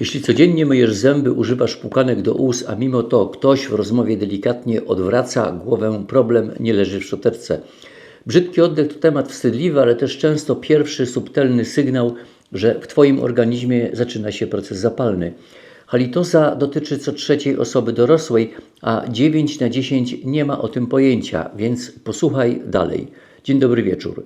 Jeśli codziennie myjesz zęby, używasz płukanek do ust, a mimo to ktoś w rozmowie delikatnie odwraca głowę, problem nie leży w szczoteczce. Brzydki oddech to temat wstydliwy, ale też często pierwszy subtelny sygnał, że w Twoim organizmie zaczyna się proces zapalny. Halitoza dotyczy co trzeciej osoby dorosłej, a 9 na 10 nie ma o tym pojęcia, więc posłuchaj dalej. Dzień dobry wieczór.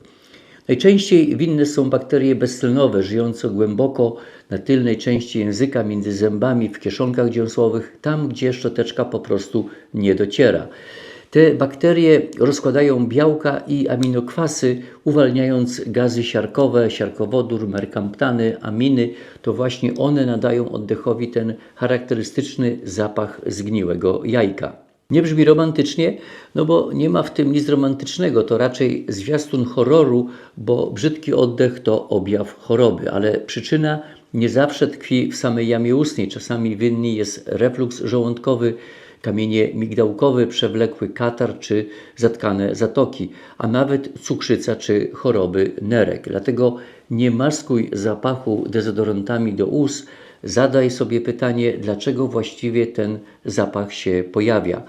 Najczęściej winne są bakterie beztlenowe, żyjące głęboko na tylnej części języka, między zębami, w kieszonkach dziąsłowych, tam gdzie szczoteczka po prostu nie dociera. Te bakterie rozkładają białka i aminokwasy, uwalniając gazy siarkowe, siarkowodór, merkamptany, aminy. To właśnie one nadają oddechowi ten charakterystyczny zapach zgniłego jajka. Nie brzmi romantycznie, no bo nie ma w tym nic romantycznego. To raczej zwiastun horroru, bo brzydki oddech to objaw choroby, ale przyczyna nie zawsze tkwi w samej jamie ustnej. Czasami winny jest refluks żołądkowy, kamienie migdałkowe, przewlekły katar czy zatkane zatoki, a nawet cukrzyca czy choroby nerek. Dlatego nie maskuj zapachu dezodorantami do ust, zadaj sobie pytanie, dlaczego właściwie ten zapach się pojawia.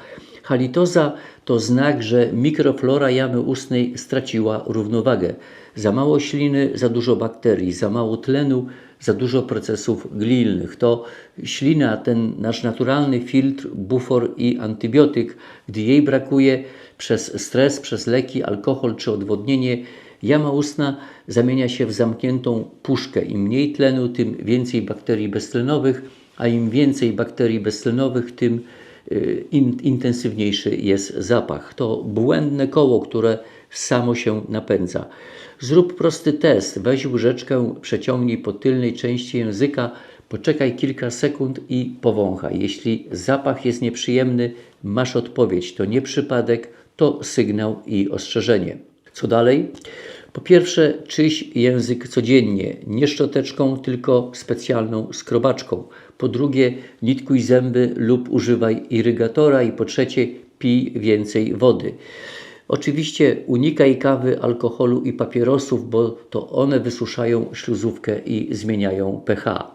Halitoza to znak, że mikroflora jamy ustnej straciła równowagę. Za mało śliny, za dużo bakterii, za mało tlenu, za dużo procesów glilnych. To ślina, ten nasz naturalny filtr, bufor i antybiotyk, gdy jej brakuje przez stres, przez leki, alkohol czy odwodnienie, jama ustna zamienia się w zamkniętą puszkę. Im mniej tlenu, tym więcej bakterii beztlenowych, a im więcej bakterii beztlenowych, tym y, in, intensywniejszy jest zapach. To błędne koło, które samo się napędza. Zrób prosty test. Weź łyżeczkę, przeciągnij po tylnej części języka, poczekaj kilka sekund i powąchaj. Jeśli zapach jest nieprzyjemny, masz odpowiedź. To nie przypadek, to sygnał i ostrzeżenie. Co dalej? Po pierwsze, czyś język codziennie, nie szczoteczką, tylko specjalną skrobaczką. Po drugie, nitkuj zęby lub używaj irygatora. I po trzecie, pij więcej wody. Oczywiście unikaj kawy, alkoholu i papierosów, bo to one wysuszają śluzówkę i zmieniają pH.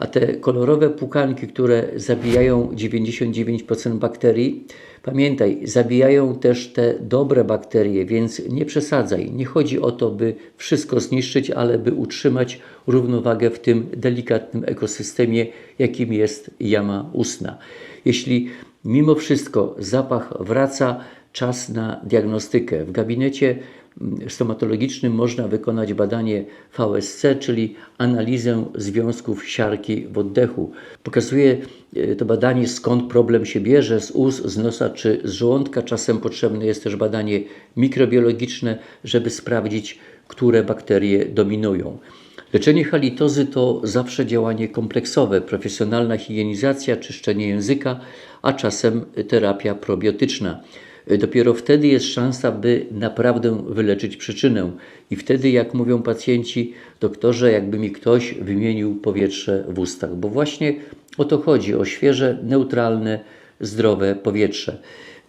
A te kolorowe pukanki, które zabijają 99% bakterii, pamiętaj, zabijają też te dobre bakterie, więc nie przesadzaj. Nie chodzi o to, by wszystko zniszczyć, ale by utrzymać równowagę w tym delikatnym ekosystemie, jakim jest jama ustna. Jeśli mimo wszystko zapach wraca, czas na diagnostykę. W gabinecie mm, stomatologicznym można wykonać badanie VSC, czyli analizę związków siarki w oddechu. Pokazuje e, to badanie, skąd problem się bierze, z ust, z nosa czy z żołądka. Czasem potrzebne jest też badanie mikrobiologiczne, żeby sprawdzić, które bakterie dominują. Leczenie halitozy to zawsze działanie kompleksowe, profesjonalna higienizacja, czyszczenie języka, a czasem terapia probiotyczna. Dopiero wtedy jest szansa, by naprawdę wyleczyć przyczynę. I wtedy, jak mówią pacjenci, doktorze, jakby mi ktoś wymienił powietrze w ustach, bo właśnie o to chodzi o świeże, neutralne, zdrowe powietrze.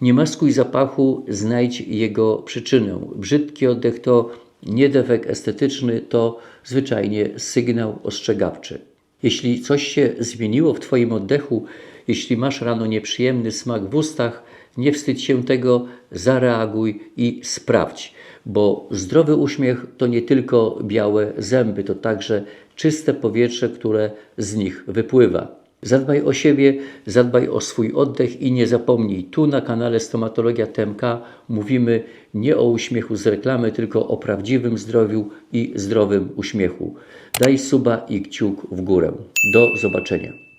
Nie maskuj zapachu, znajdź jego przyczynę. Brzydki oddech to nie defekt estetyczny, to zwyczajnie sygnał ostrzegawczy. Jeśli coś się zmieniło w Twoim oddechu, jeśli masz rano nieprzyjemny smak w ustach, nie wstydź się tego, zareaguj i sprawdź, bo zdrowy uśmiech to nie tylko białe zęby, to także czyste powietrze, które z nich wypływa. Zadbaj o siebie, zadbaj o swój oddech i nie zapomnij, tu na kanale Stomatologia TMK mówimy nie o uśmiechu z reklamy, tylko o prawdziwym zdrowiu i zdrowym uśmiechu. Daj suba i kciuk w górę. Do zobaczenia.